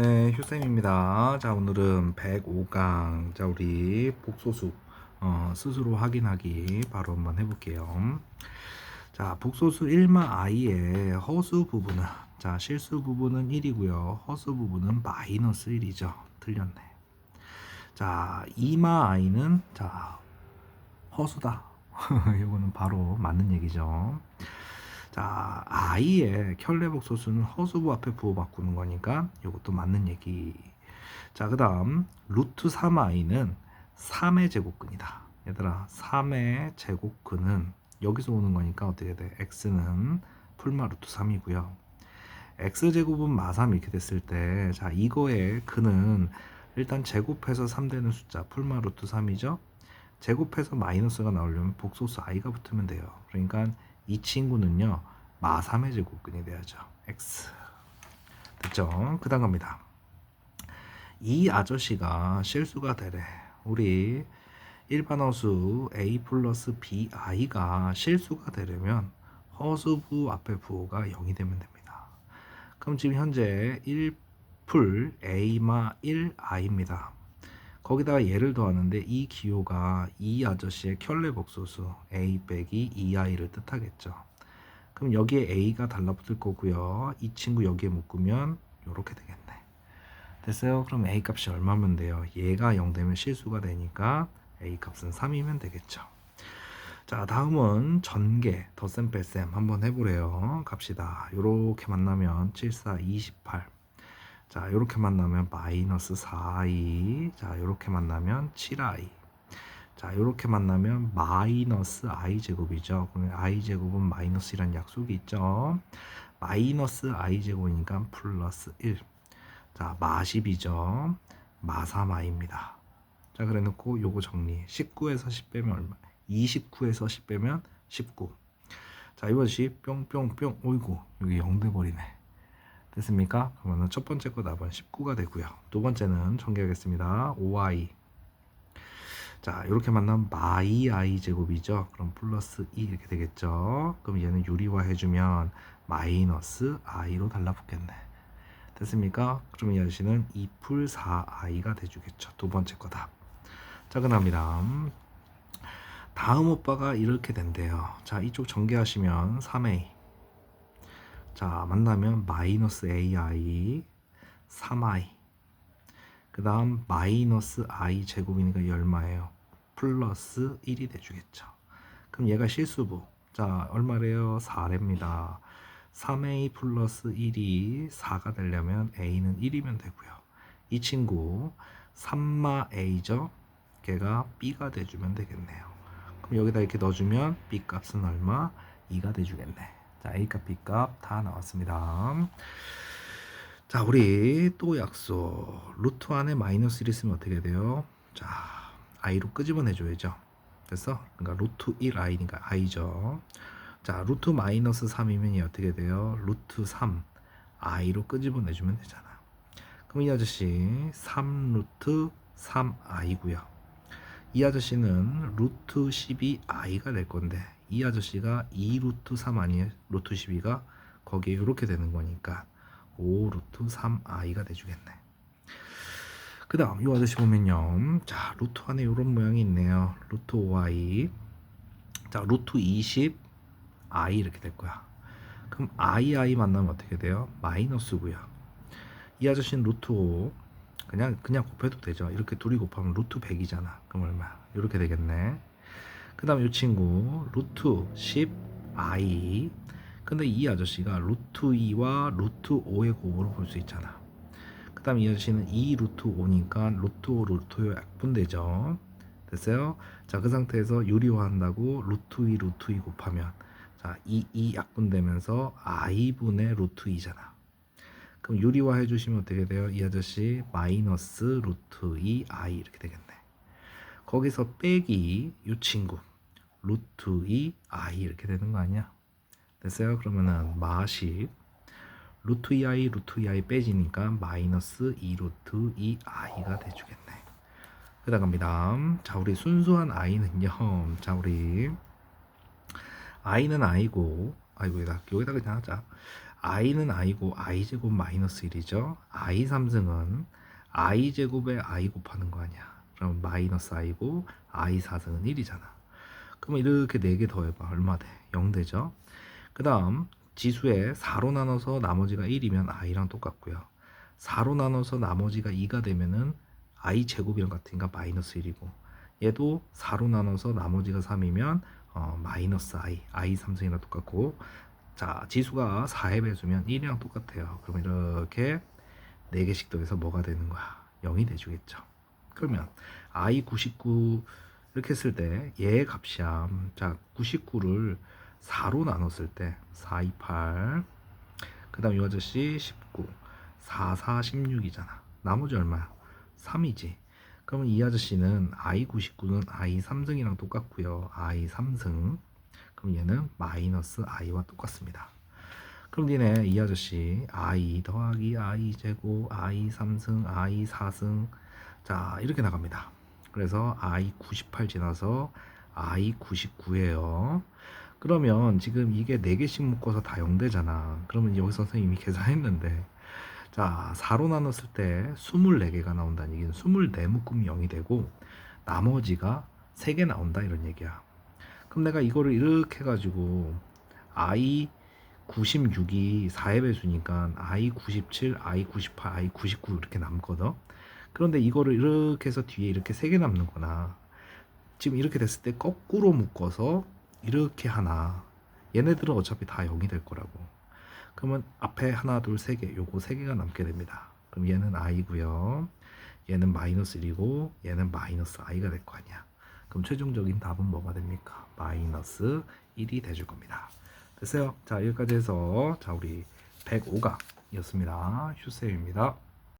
네, 휴쌤입니다. 자, 오늘은 105강. 자, 우리 복소수, 어, 스스로 확인하기 바로 한번 해볼게요. 자, 복소수 1마 i의 허수 부분은, 자, 실수 부분은 1이고요. 허수 부분은 마이너스 1이죠. 틀렸네. 자, 2마 i는, 자, 허수다. 이거는 바로 맞는 얘기죠. 자, i의 켤레복 소수는 허수부 앞에 부호 바꾸는 거니까 이것도 맞는 얘기. 자, 그 다음 루트 3i는 3의 제곱근이다. 얘들아, 3의 제곱근은 여기서 오는 거니까 어떻게 돼? x는 풀마 루트 3이고요. x 제곱은 마3 이렇게 됐을 때, 자, 이거의 근은 일단 제곱해서 3 되는 숫자 풀마 루트 3이죠. 제곱해서 마이너스가 나오려면 복소수 i가 붙으면 돼요. 그러니까 이 친구는요 마3의 제곱근이 돼야죠. X. 됐죠? 그 다음 갑니다. 이 아저씨가 실수가 되래. 우리 일반 허수 a 플러스 bi가 실수가 되려면 허수부 앞에 부호가 0이 되면 됩니다. 그럼 지금 현재 1풀 a마 1i입니다 거기다가 얘를 더하는데 이 기호가 이 아저씨의 켤레 복소수 a 빼기 2i를 뜻하겠죠. 그럼 여기에 a가 달라붙을 거고요. 이 친구 여기에 묶으면 이렇게 되겠네. 됐어요? 그럼 a 값이 얼마면 돼요? 얘가 0 되면 실수가 되니까 a 값은 3이면 되겠죠. 자 다음은 전개 덧셈 뺄셈 한번 해보래요. 갑시다. 이렇게 만나면 7, 4, 28 자, 이렇게 만나면 마이너스 4i. 자, 이렇게 만나면 7i. 자, 이렇게 만나면 마이너스 i 제곱이죠. 그러면 i 제곱은 마이너스이란 약속이 있죠. 마이너스 i 제곱이니까 플러스 1. 자, 마 10이죠. 마 3i입니다. 자, 그래 놓고 요거 정리. 19에서 10 빼면 얼마? 29에서 10 빼면 19. 자, 이것이 뿅뿅뿅. 어이구, 여기 0 돼버리네. 됐습니까? 그러면 첫 번째 거 답은 19가 되고요. 두 번째는 전개하겠습니다. 5i. 자, 이렇게 만나면 마이 i 제곱이죠. 그럼 플러스 2 이렇게 되겠죠. 그럼 얘는 유리화 해주면 마이너스 i로 달라붙겠네. 됐습니까? 그럼 이 아저씨는 2풀 4i가 돼주겠죠. 두 번째 거 답. 자, 그 다음이다. 다음 오빠가 이렇게 된대요. 자, 이쪽 전개하시면 3a. 자 만나면 마이너스 ai 3i 그 다음 마이너스 i 제곱이니까 이 얼마예요. 플러스 1이 돼주겠죠. 그럼 얘가 실수부. 자 얼마래요? 4래입니다. 3a 플러스 1이 4가 되려면 a는 1이면 되고요. 이 친구 3마 a죠? 걔가 b가 돼주면 되겠네요. 그럼 여기다 이렇게 넣어주면 b 값은 얼마? 2가 돼주겠네 자, A값, B값 다 나왔습니다. 자, 우리 또 약속. 루트 안에 마이너스 1 있으면 어떻게 돼요? 자, I로 끄집어내줘야죠. 됐어? 그러니까 루트 1I니까 I죠. 자, 루트 마이너스 3이면 어떻게 돼요? 루트 3 I로 끄집어내주면 되잖아. 그럼 이 아저씨 3 루트 3I고요. 이 아저씨는 루트 12I가 될 건데 이 아저씨가 2 루트 3 아니에요? 루트 12가 거기에 이렇게 되는 거니까 5 루트 3i가 돼주겠네. 그 다음 이 아저씨 보면요. 자 루트 안에 이런 모양이 있네요. 루트 5i 자 루트 20 i 이렇게 될 거야. 그럼 i i 만나면 어떻게 돼요? 마이너스고요. 이 아저씨는 루트 5 그냥 그냥 곱해도 되죠. 이렇게 둘이 곱하면 루트 100이잖아. 그럼 얼마? 이렇게 되겠네. 그 다음 이 친구 루트 10i 근데 이 아저씨가 루트 2와 루트 5의 곱으로 볼 수 있잖아. 그 다음 이 아저씨는 2 루트 5니까 루트 5 루트 5 약분되죠. 됐어요? 자 그 상태에서 유리화 한다고 루트 2 루트 2 곱하면. 자 2, 2 약분되면서 i분의 루트 2잖아. 그럼 유리화 해주시면 어떻게 돼요? 이 아저씨 마이너스 루트 2i 이렇게 되겠네. 거기서 빼기 이 친구 루트 2 i 이렇게 되는 거 아니야? 됐어요? 그러면은 마십 루트 2i 루트 2i 빼지니까 마이너스 2 루트 2i가 돼주겠네. 그다음 갑니다. 자 우리 순수한 i는요. 자 우리 i는 i고 아이고 여기다 여기다 그냥 하자. i는 i고 i 제곱 마이너스 1이죠. i 3승은 i 제곱에 i 곱하는 거 아니야. 그럼 마이너스 i고 i 4승은 1이잖아. 그러면 이렇게 4개 더해봐. 얼마 돼? 0 되죠. 그 다음 지수에 4로 나눠서 나머지가 1이면 i랑 똑같고요. 4로 나눠서 나머지가 2가 되면은 i 제곱이랑 같으니까 마이너스 1이고 얘도 4로 나눠서 나머지가 3이면 어, 마이너스 i, i 3승이랑 똑같고 자 지수가 4의 배수면 1이랑 똑같아요. 그러면 이렇게 4개씩 더해서 뭐가 되는 거야? 0이 돼주겠죠. 그러면 i 99 이렇게 했을 때 얘의 값이야. 자 99를 4로 나눴을 때 4, 2, 8. 그 다음 이 아저씨 19. 4, 4, 16이잖아. 나머지 얼마야? 3이지. 그러면 이 아저씨는 i 99는 i 3승이랑 똑같고요. i 3승. 그럼 얘는 마이너스 i와 똑같습니다. 그럼 니네 이 아저씨 i 더하기 i 제곱 i 3승 i 4승 자 이렇게 나갑니다. 그래서 i 98 지나서 i 99예요. 그러면 지금 이게 4개씩 묶어서 다 0되잖아. 그러면 여기서 선생님이 계산했는데 자 4로 나눴을 때 24개가 나온다는 얘기는 24묶음이 0이 되고 나머지가 3개 나온다 이런 얘기야. 그럼 내가 이거를 이렇게 해가지고 i 96이 4의 배수니까 i 97, i 98, i 99 이렇게 남거든. 그런데 이거를 이렇게 해서 뒤에 이렇게 3개 남는 거나. 지금 이렇게 됐을 때 거꾸로 묶어서 이렇게 하나. 얘네들은 어차피 다 0이 될 거라고. 그러면 앞에 하나 둘 세 개 요거 세 개가 남게 됩니다. 그럼 얘는 i고요. 얘는 마이너스 1이고 얘는 마이너스 i가 될 거 아니야. 그럼 최종적인 답은 뭐가 됩니까? 마이너스 1이 돼줄 겁니다. 됐어요? 자 여기까지 해서 자 우리 105강이었습니다. 휴세입니다